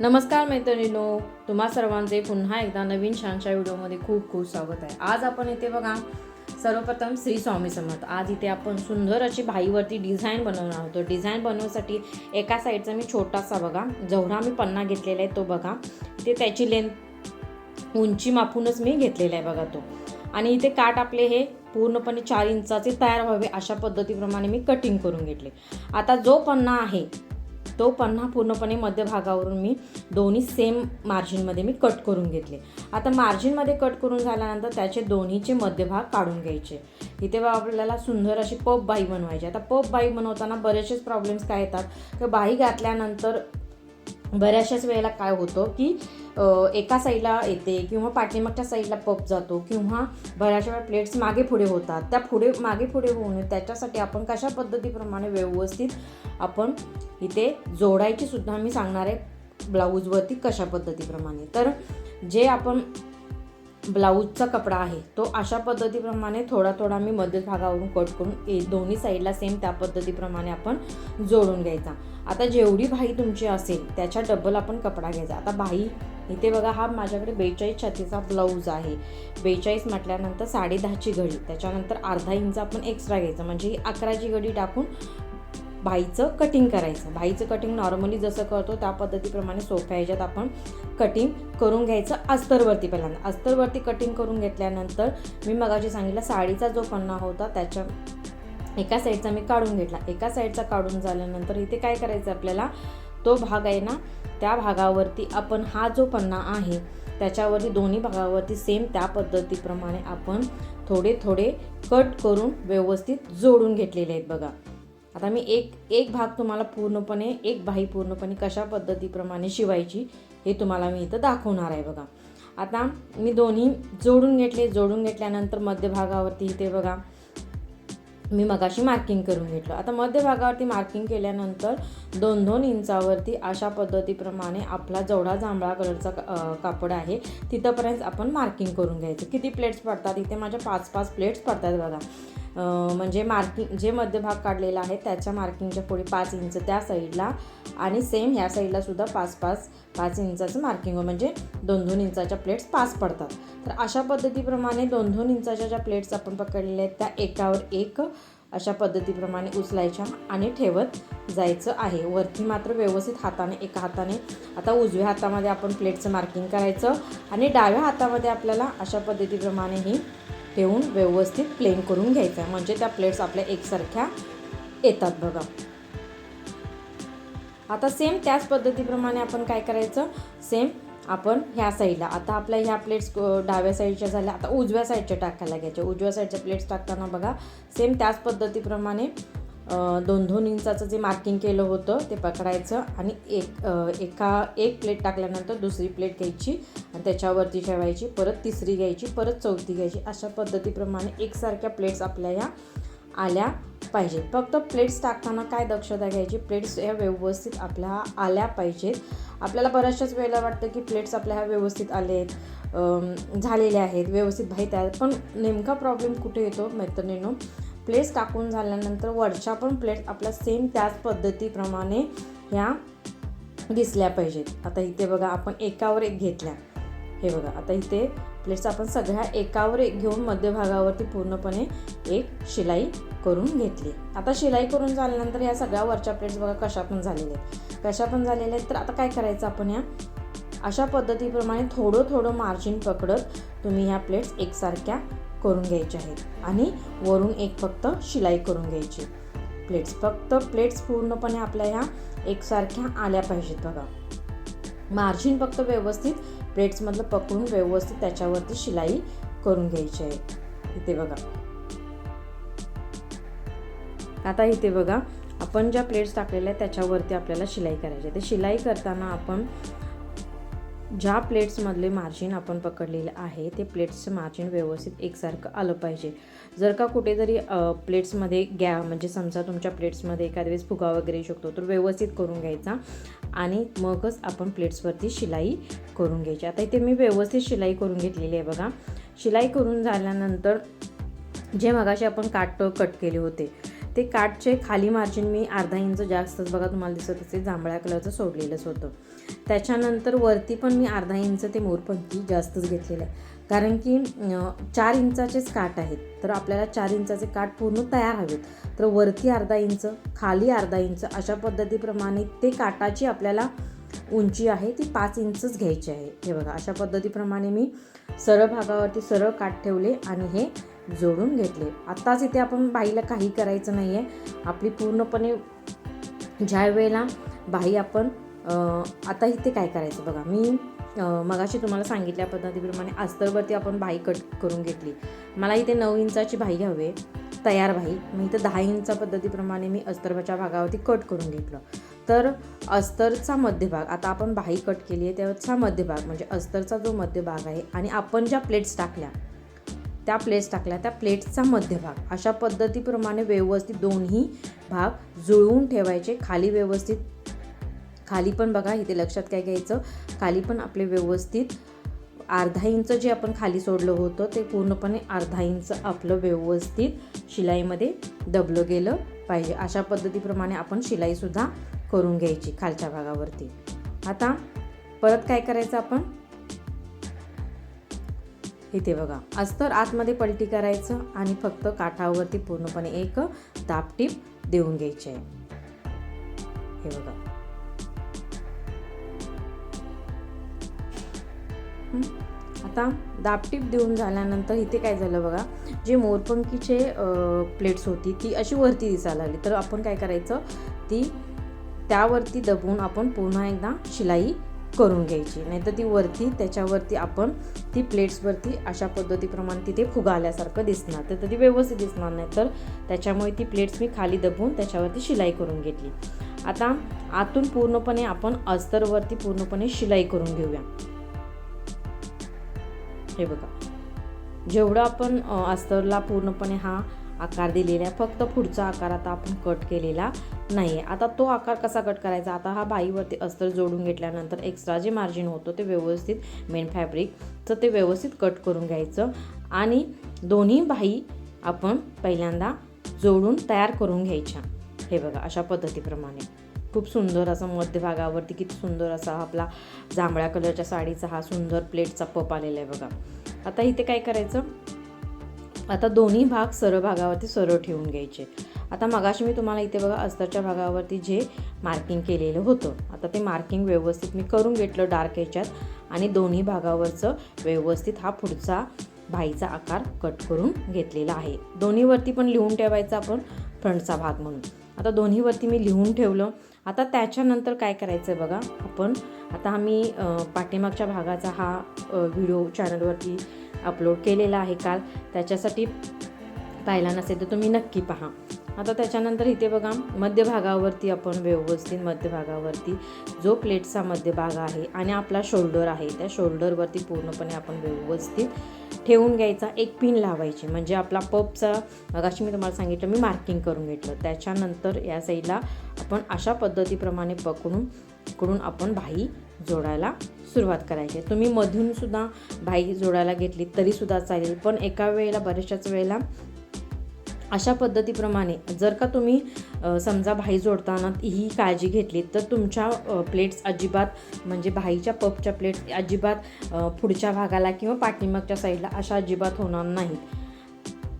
नमस्कार मैत्रिणीनो तुम्हा सर्वांचे पुन्हा एकदा नवीन छानशा व्हिडिओमध्ये खूप खूप स्वागत आहे. आज आपण इथे बघा सर्वप्रथम श्री स्वामी समर्थ. आज इथे आपण सुंदर अशी भाईवरती डिझाईन बनवणार आहोत. डिझाईन बनवण्यासाठी एका साईडचा मी छोटासा बघा जेवढा मी पन्ना घेतलेला आहे तो बघा. ते त्याची लेंथ उंची मापूनच मी घेतलेला आहे बघा तो. आणि इथे काठ आपले हे पूर्णपणे चार इंचाचे तयार व्हावे अशा पद्धतीप्रमाणे मी कटिंग करून घेतले. आता जो पन्ना आहे तो पन्हा पूर्णपणे मध्यभागावरून मी दोन्ही सेम मार्जिनमध्ये मी कट करून घेतले. आता मार्जिनमध्ये कट करून झाल्यानंतर त्याचे दोन्हीचे मध्यभाग काढून घ्यायचे. इथे आपल्याला सुंदर अशी पप बाई बनवायची. आता पप बाई बनवताना बरेचसेच प्रॉब्लेम्स काय येतात? की बाई घातल्यानंतर बऱ्याचशाच वेळेला काय होतं की एका साईडला येते किंवा पाठीमागच्या साईडला पप जातो किंवा बऱ्याचशा वेळा प्लेट्स मागे पुढे होतात. त्या पुढे मागे पुढे होऊ नये त्याच्यासाठी आपण कशा पद्धतीप्रमाणे व्यवस्थित आपण इथे जोडायची सुद्धा मी सांगणार आहे ब्लाऊजवरती कशा पद्धतीप्रमाणे. तर जे आपण ब्लाऊजचा कपडा आहे. तो अशा पद्धतीप्रमाणे थोडा थोडा मी मध्य भागावरून कट करून ए दोन्ही साईडला सेम त्या पद्धतीप्रमाणे आपण जोडून घ्यायचा. आता जेवढी भाई तुमची असेल त्याच्या डबल आपण कपडा घ्यायचा. आता भाई इथे बघा हा माझ्याकडे बेचाळीस छातीचा ब्लाऊज आहे. बेचाळीस म्हटल्यानंतर साडेदहाची घडी त्याच्यानंतर अर्धा इंच आपण एक्स्ट्रा घ्यायचं. म्हणजे ही अकराची घडी टाकून भाईचं कटिंग करायचं. भाईचं कटिंग नॉर्मली जसं करतो त्या पद्धतीप्रमाणे सोप्या ह्याच्यात आपण कटिंग करून घ्यायचं अस्तरवरती पहिल्यांदा. अस्तरवरती कटिंग करून घेतल्यानंतर मी मगाशी सांगितलं साडीचा जो पन्ना होता त्याच्या एका साईडचा मी काढून घेतला. एका साईडचा काढून झाल्यानंतर इथे काय करायचं आपल्याला? तो भाग आहे ना त्या भागावरती आपण हा जो पन्ना आहे त्याच्यावरती दोन्ही भागावरती सेम त्या पद्धतीप्रमाणे आपण थोडे थोडे कट करून व्यवस्थित जोडून घेतलेले आहेत बघा. आता मी एक एक भाग तुम्हाला पूर्णपणे एक बाही पूर्णपणे कशा पद्धतीप्रमाणे शिवायची हे तुम्हाला मी इथं दाखवणार आहे बघा. आता मी दोन्ही जोडून घेतले जोडून घेतल्यानंतर मध्यभागावरती इथे बघा. मी मगाशी मार्किंग करून घेतलं. आता मध्यभागावरती मार्किंग केल्यानंतर दोन दोन इंचावरती अशा पद्धतीप्रमाणे आपला जेवढा जांभळा कलरचा कापड आहे तिथंपर्यंत आपण मार्किंग करून घ्यायचं. किती प्लेट्स पडतात? इथे माझ्या पाच पाच प्लेट्स पडतात बघा. म्हणजे मार्किंग जे मध्यभाग काढलेला आहे त्याच्या मार्किंगच्या पुढे पाच इंच त्या साईडला आणि सेम ह्या साईडला सुद्धा पाच पाच पाच इंचाचं मार्किंग म्हणजे दोन दोन इंचाच्या प्लेट्स पाच पडतात. तर अशा पद्धतीप्रमाणे दोन दोन इंचाच्या ज्या प्लेट्स आपण पकडलेल्या आहेत त्या एकावर एक अशा पद्धतीप्रमाणे उचलायच्या आणि ठेवत जायचं आहे. वरती मात्र व्यवस्थित हाताने एका हाताने आता उजव्या हातामध्ये आपण प्लेटचं मार्किंग करायचं आणि डाव्या हातामध्ये आपल्याला अशा पद्धतीप्रमाणे ही ठेवून व्यवस्थित प्लेन करून घ्यायचं आहे. म्हणजे त्या प्लेट्स आपल्या एकसारख्या येतात बघा. आता सेम त्याच पद्धतीप्रमाणे आपण काय करायचं? सेम आपण ह्या साईडला आता आपल्या ह्या प्लेट्स डाव्या साईडच्या झाल्या. आता उजव्या साईडच्या टाकायला घ्यायच्या. उजव्या साईडच्या प्लेट्स टाकताना बघा सेम त्याच पद्धतीप्रमाणे दोन दोन इंचाचं जे मार्किंग केलं होतं ते पकडायचं आणि एक एका एक प्लेट टाकल्यानंतर दुसरी प्लेट घ्यायची आणि त्याच्यावरती ठेवायची परत तिसरी घ्यायची परत चौथी घ्यायची. अशा पद्धतीप्रमाणे एकसारख्या प्लेट्स आपल्या ह्या आल्या पाहिजेत. फक्त प्लेट्स टाकताना काय दक्षता घ्यायची? प्लेट्स ह्या व्यवस्थित आपल्या आल्या पाहिजेत. आपल्याला बऱ्याचशाच वेळेला वाटतं की प्लेट्स आपल्या ह्या व्यवस्थित आले आहेत झालेले आहेत व्यवस्थित माहीत आहेत पण नेमका प्रॉब्लेम कुठे येतो मैत्रिणीनो? प्लेट्स टाकून झाल्यानंतर वरच्या पण प्लेट्स आपल्या सेम त्याच पद्धतीप्रमाणे ह्या दिसल्या पाहिजेत. आता इथे बघा आपण एकावर एक घेतल्या. हे बघा आता इथे प्लेट्स आपण सगळ्या एकावर एक घेऊन मध्यभागावरती पूर्णपणे एक शिलाई करून घेतली. आता शिलाई करून झाल्यानंतर ह्या सगळ्या वरच्या प्लेट्स बघा कशा पण झालेल्या आहेत. कशा पण झालेल्या आहेत तर आता काय करायचं आपण ह्या? अशा पद्धतीप्रमाणे थोडं थोडं मार्जिन पकडत तुम्ही ह्या प्लेट्स एकसारख्या करून घ्यायचे आहेत. आणि वरून एक फक्त शिलाई करून घ्यायची. प्लेट्स फक्त प्लेट्स पूर्णपणे आपल्या ह्या एकसारख्या आल्या पाहिजेत बघा. मार्जिन फक्त व्यवस्थित प्लेट्समधलं पकडून व्यवस्थित त्याच्यावरती शिलाई करून घ्यायची आहे. इथे बघा. आता इथे बघा आपण ज्या प्लेट्स टाकलेल्या आहेत त्याच्यावरती आपल्याला शिलाई करायची आहे. ते शिलाई करताना आपण ज्या प्लेट्समधले मार्जिन आपण पकडलेलं आहे ते प्लेट्सचं मार्जिन व्यवस्थित एकसारखं आलं पाहिजे. जर का कुठेतरी प्लेट्समध्ये गॅ म्हणजे समजा तुमच्या प्लेट्समध्ये एखाद्या वेळेस फुगा वगैरे येऊ शकतो तर व्यवस्थित करून घ्यायचा आणि मगच आपण प्लेट्सवरती शिलाई करून घ्यायची. आता इथे मी व्यवस्थित शिलाई करून घेतलेली आहे बघा. शिलाई करून झाल्यानंतर जे मगाशी आपण काट कट केले होते ते काठचे खाली मार्जिन मी अर्धा इंच जास्तच बघा तुम्हाला दिसत असेल जांभळ्या कलरचं सोडलेलंच होतं. त्याच्यानंतर वरती पण मी अर्धा इंच ते मोरपंखी जास्तच घेतलेलं आहे. कारण की चार इंचाचेच काठ आहेत. तर आपल्याला चार इंचाचे काठ पूर्ण तयार हवेत. तर वरती अर्धा इंच खाली अर्धा इंच अशा पद्धतीप्रमाणे ते काटाची आपल्याला उंची आहे ती पाच इंचच घ्यायची आहे. हे बघा अशा पद्धतीप्रमाणे मी सरळ भागावरती सरळ काठ ठेवले आणि हे जोडून घेतले. आत्ताच इथे आपण बाईला काही करायचं नाही आहे आपली पूर्णपणे ज्या वेळेला बाई आपण आता इथे काय करायचं बघा. मी मगाशी तुम्हाला सांगितल्या पद्धतीप्रमाणे अस्तरवरती आपण बाई कट करून घेतली. मला इथे नऊ इंचाची बाई हवी आहे, तयार बाई. मी इथं दहा इंचा पद्धतीप्रमाणे मी अस्तरच्या भागावरती कट करून घेतलं. तर अस्तरचा मध्यभाग आता आपण बाई कट केली आहे त्याचा मध्यभाग म्हणजे अस्तरचा जो मध्यभाग आहे आणि आपण ज्या प्लेट्स टाकल्या त्या प्लेट्स टाकल्या. त्या प्लेट्सचा मध्यभाग. अशा पद्धतीप्रमाणे व्यवस्थित दोन्ही भाग जुळवून ठेवायचे. खाली व्यवस्थित खाली पण बघा इथे लक्षात काय घ्यायचं? खाली पण आपले व्यवस्थित अर्धा इंच जे आपण खाली सोडलं होतं ते पूर्णपणे अर्धा इंच आपलं व्यवस्थित शिलाईमध्ये दबलं गेलं पाहिजे. अशा पद्धतीप्रमाणे आपण शिलाईसुद्धा करून घ्यायची खालच्या भागावरती. आता परत काय करायचं आपण? इथे बघा. अस्तर आतमध्ये पलटी करायचं आणि फक्त काठावरती पूर्णपणे एक दापटीप देऊन घ्यायचे आहे. हे बघा. आता दापटीप देऊन झाल्यानंतर इथे काय झालं बघा जे मोरपंखीचे प्लेट्स होती ती अशी वरती दिसायला लागली तर आपण काय करायचं ती त्यावरती दबवून आपण पुन्हा एकदा शिलाई करून घ्यायची. नाहीतर ती वरती त्याच्यावरती आपण ती प्लेट्सवरती अशा पद्धतीप्रमाणे तिथे फुगा आल्यासारखं दिसणार. तर ती व्यवस्थित दिसणार नाही. तर त्याच्यामुळे ती प्लेट्स मी खाली दबवून त्याच्यावरती शिलाई करून घेतली. आता आतून पूर्णपणे आपण अस्तरवरती पूर्णपणे शिलाई करून घेऊया. हे बघा. जेवढं आपण अस्तरला पूर्णपणे हा आकार दिलेला आहे. फक्त पुढचा आकार आता आपण कट केलेला नाही आहे आता तो आकार कसा कट करायचा? आता हा बाईवरती अस्तर जोडून घेतल्यानंतर एक्स्ट्रा जे मार्जिन होतं ते व्यवस्थित मेन फॅब्रिकचं ते व्यवस्थित कट करून घ्यायचं. आणि दोन्ही बाई आपण पहिल्यांदा जोडून तयार करून घ्यायच्या. हे बघा अशा पद्धतीप्रमाणे. खूप सुंदर असं मध्यभागावरती किती सुंदर असा आपला जांभळ्या कलरच्या साडीचा हा सुंदर प्लेटचा पप आलेला आहे बघा. आता इथे काय करायचं? आता दोन्ही भाग सरळ भागावरती सरळ ठेवून घ्यायचे. आता मगाशी मी तुम्हाला इथे बघा अस्तरच्या भागावरती जे मार्किंग केलेलं होतं आता ते मार्किंग व्यवस्थित मी करून घेतलं डार्क ह्याच्यात आणि दोन्ही भागावरचं व्यवस्थित हा पुढचा भाईचा आकार कट करून घेतलेला आहे. दोन्हीवरती पण लिहून ठेवायचा आपण फ्रंटचा भाग म्हणून. आता दोन्हीवरती मी लिहून ठेवलं. आता त्याच्यानंतर काय करायचं आहे बघा आपण आता आम्ही पाठीमागच्या भागाचा हा व्हिडिओ चॅनलवरती अपलोड केलेला आहे काल. त्याच्यासाठी पाहिला नसेल तर तुम्ही नक्की पहा. आता त्याच्यानंतर इथे बघा मध्यभागावरती आपण व्यवस्थित मध्यभागावरती जो प्लेटचा मध्यभाग आहे आणि आपला शोल्डर आहे त्या शोल्डरवरती पूर्णपणे आपण व्यवस्थित ठेवून घ्यायचा एक पिन लावायची. म्हणजे आपला पपचा मगाशी मी तुम्हाला सांगितलं मी मार्किंग करून घेतलं. त्याच्यानंतर या साईडला आपण अशा पद्धतीप्रमाणे पकडून इकडून आपण भाई जोडायला सुरुवात करायची. आहे. तुम्ही मधूनसुद्धा बाई भाई जोडायला घेतली तरीसुद्धा चालेल. पण एका वेळेला बऱ्याचशाच वेळेला अशा पद्धतीप्रमाणे जर का तुम्ही समजा भाई जोडताना ही काळजी घेतली तर तुमच्या प्लेट्स अजिबात म्हणजे भाईच्या पपच्या प्लेट्स अजिबात पुढच्या भागाला किंवा पाठीमागच्या साईडला अशा अजिबात होणार नाहीत.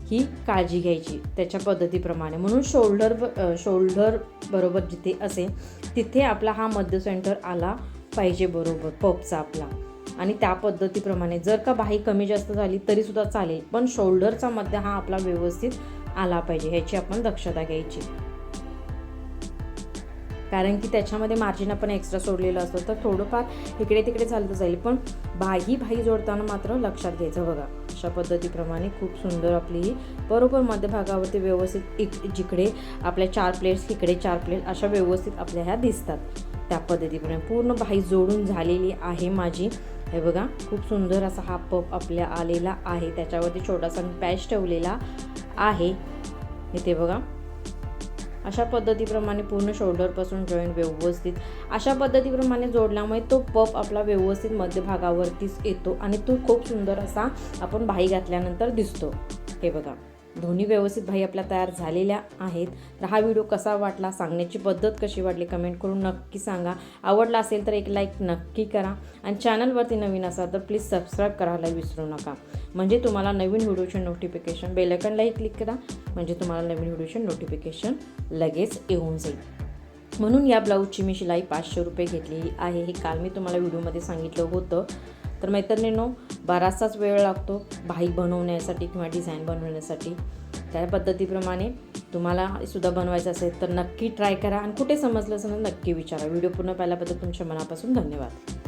ही काळजी घ्यायची त्याच्या पद्धतीप्रमाणे. म्हणून शोल्डर शोल्डर बरोबर जिथे असेल तिथे आपला हा मध्य सेंटर आला. पाहिजे बरोबर पपचा आपला. आणि त्या पद्धतीप्रमाणे जर का बाही कमी जास्त झाली तरीसुद्धा चालेल पण शोल्डरचा मध्य हा आपला व्यवस्थित आला पाहिजे ह्याची आपण दक्षता घ्यायची. कारण की त्याच्यामध्ये मार्जिन आपण एक्स्ट्रा सोडलेलं असतं तर थोडंफार इकडे तिकडे चालतं जाईल पण बाही भाई जोडताना मात्र लक्षात घ्यायचं बघा. अशा पद्धतीप्रमाणे खूप सुंदर आपली ही बरोबर मध्यभागावरती व्यवस्थित इक जिकडे आपल्या चार प्लेट्स इकडे चार प्लेट अशा व्यवस्थित आपल्या ह्या दिसतात. त्या पद्धतीप्रमाणे. पूर्ण बाही जोडून झालेली आहे माझी. हे बघा खूप सुंदर असा हा पप आपल्या आलेला आहे. त्याच्यावरती छोटासा मी पॅच ठेवलेला आहे. इथे बघा. अशा पद्धतीप्रमाणे पूर्ण शोल्डरपासून जॉईंट व्यवस्थित. अशा पद्धतीप्रमाणे जोडल्यामुळे तो पप आपला व्यवस्थित मध्यभागावरतीच येतो आणि तो खूप सुंदर असा आपण बाही घातल्यानंतर दिसतो. हे बघा. दोन्ही व्यवस्थित भाई आपल्या तयार झालेल्या आहेत. तर हा व्हिडिओ कसा वाटला सांगण्याची पद्धत कशी वाटली कमेंट करून नक्की सांगा. आवडला असेल तर एक लाईक नक्की करा आणि चॅनलवरती नवीन असाल तर प्लीज सबस्क्राईब करायला विसरू नका. म्हणजे तुम्हाला नवीन व्हिडिओचे नोटिफिकेशन बेलकनलाही क्लिक करा म्हणजे तुम्हाला नवीन व्हिडिओचे नोटिफिकेशन लगेच येऊन जाईल. म्हणून या ब्लाऊजची मी शिलाई पाचशे रुपये घेतलेली आहे. हे काल मी तुम्हाला व्हिडिओमध्ये सांगितलं होतं. तर मैत्रिणींनो बराचसाच वेळ लागतो भाई बनवण्यासाठी किंवा डिझाईन बनवण्यासाठी. त्या पद्धतीप्रमाणे तुम्हाला सुद्धा बनवायचं असेल तर नक्की ट्राय करा आणि कुठे समजलं असेल नक्की विचारा. व्हिडिओ पूर्ण पाहिल्याबद्दल तुमच्या मनापासून धन्यवाद.